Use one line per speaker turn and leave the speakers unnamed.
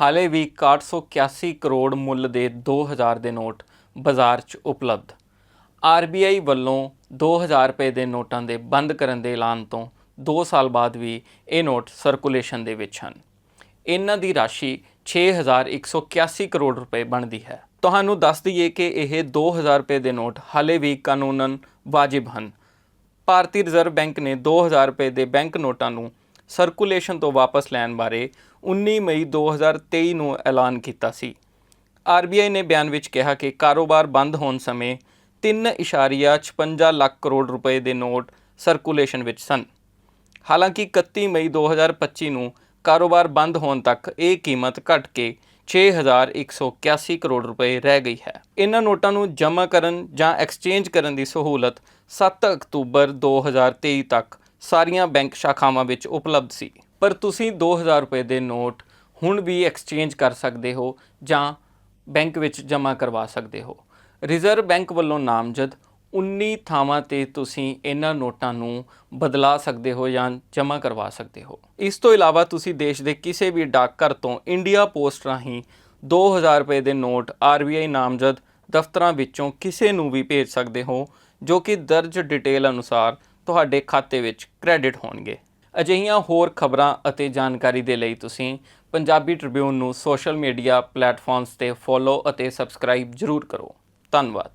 ਹਾਲੇ ਵੀ 6181 ਕਰੋੜ ਮੁੱਲ ਦੇ 2000 ਦੇ ਨੋਟ ਬਾਜ਼ਾਰ 'ਚ ਉਪਲਬਧ। ਆਰਬੀਆਈ ਵੱਲੋਂ 2000 ਰੁਪਏ ਦੇ ਨੋਟਾਂ ਦੇ ਬੰਦ ਕਰਨ ਦੇ ਐਲਾਨ ਤੋਂ 2 ਸਾਲ ਬਾਅਦ ਵੀ ਇਹ ਨੋਟ ਸਰਕੂਲੇਸ਼ਨ ਦੇ ਵਿੱਚ ਹਨ। ਇਹਨਾਂ ਦੀ ਰਾਸ਼ੀ 6181 ਕਰੋੜ ਰੁਪਏ ਬਣਦੀ ਹੈ। ਤੁਹਾਨੂੰ ਦੱਸ ਦਈਏ ਕਿ ਇਹ 2000 ਰੁਪਏ ਦੇ ਨੋਟ ਹਾਲੇ ਵੀ ਕਾਨੂੰਨਨ ਵਾਜਿਬ ਹਨ। ਭਾਰਤੀ ਰਿਜ਼ਰਵ ਬੈਂਕ ਨੇ 2000 ਰੁਪਏ ਦੇ ਬੈਂਕ ਨੋਟਾਂ ਨੂੰ ਸਰਕੂਲੇਸ਼ਨ ਤੋਂ ਵਾਪਸ ਲੈਣ ਬਾਰੇ 19 ਮਈ 2023 ਨੂੰ ਐਲਾਨ ਕੀਤਾ ਸੀ। ਆਰਬੀਆਈ ਨੇ ਬਿਆਨ ਵਿੱਚ ਕਿਹਾ ਕਿ ਕਾਰੋਬਾਰ ਬੰਦ ਹੋਣ ਸਮੇਂ 3.56 ਲੱਖ ਕਰੋੜ ਰੁਪਏ ਦੇ ਨੋਟ ਸਰਕੂਲੇਸ਼ਨ ਵਿੱਚ ਸਨ। ਹਾਲਾਂਕਿ 31 ਮਈ 2025 ਨੂੰ ਕਾਰੋਬਾਰ ਬੰਦ ਹੋਣ ਤੱਕ ਇਹ ਕੀਮਤ ਘਟ ਕੇ 6181 ਕਰੋੜ ਰੁਪਏ ਰਹਿ ਗਈ ਹੈ। ਇਹਨਾਂ ਨੋਟਾਂ ਨੂੰ ਜਮ੍ਹਾਂ ਕਰਨ ਜਾਂ ਐਕਸਚੇਂਜ ਕਰਨ ਦੀ ਸਹੂਲਤ 7 ਅਕਤੂਬਰ 2023 ਤੱਕ ਸਾਰੀਆਂ ਬੈਂਕ ਸ਼ਾਖਾਵਾਂ ਵਿੱਚ ਉਪਲਬਧ ਸੀ। ਪਰ ਤੁਸੀਂ 2000 ਰੁਪਏ ਦੇ ਨੋਟ ਹੁਣ ਵੀ ਐਕਸਚੇਂਜ ਕਰ ਸਕਦੇ ਹੋ ਜਾਂ ਬੈਂਕ ਵਿੱਚ ਜਮ੍ਹਾਂ ਕਰਵਾ ਸਕਦੇ ਹੋ। ਰਿਜ਼ਰਵ ਬੈਂਕ ਵੱਲੋਂ ਨਾਮਜ਼ਦ 19 ਥਾਵਾਂ ਤੇ ਤੁਸੀਂ ਇਹਨਾਂ ਨੋਟਾਂ ਨੂੰ ਬਦਲਾ ਸਕਦੇ ਹੋ ਜਾਂ ਜਮ੍ਹਾਂ ਕਰਵਾ ਸਕਦੇ ਹੋ। ਇਸ ਤੋਂ ਇਲਾਵਾ ਤੁਸੀਂ ਦੇਸ਼ ਦੇ ਕਿਸੇ ਵੀ ਡਾਕਘਰ ਤੋਂ ਇੰਡੀਆ ਪੋਸਟ ਰਾਹੀਂ 2000 ਰੁਪਏ ਦੇ ਨੋਟ ਆਰਬੀਆਈ ਨਾਮਜ਼ਦ ਦਫ਼ਤਰਾਂ ਵਿੱਚੋਂ ਕਿਸੇ ਨੂੰ ਵੀ ਭੇਜ ਸਕਦੇ ਹੋ, ਜੋ ਕਿ ਦਰਜ ਡਿਟੇਲ ਅਨੁਸਾਰ ਤੁਹਾਡੇ ਖਾਤੇ ਵਿੱਚ ਕ੍ਰੈਡਿਟ ਹੋਣਗੇ। ਅਜਿਹੀਆਂ ਹੋਰ ਖਬਰਾਂ ਅਤੇ ਜਾਣਕਾਰੀ ਦੇ ਲਈ ਤੁਸੀਂ ਪੰਜਾਬੀ ਟ੍ਰਿਬਿਊਨ ਨੂੰ ਸੋਸ਼ਲ ਮੀਡੀਆ ਪਲੇਟਫਾਰਮਸ ਤੇ ਫੋਲੋ ਅਤੇ ਸਬਸਕ੍ਰਾਈਬ ਜ਼ਰੂਰ ਕਰੋ। ਧੰਨਵਾਦ।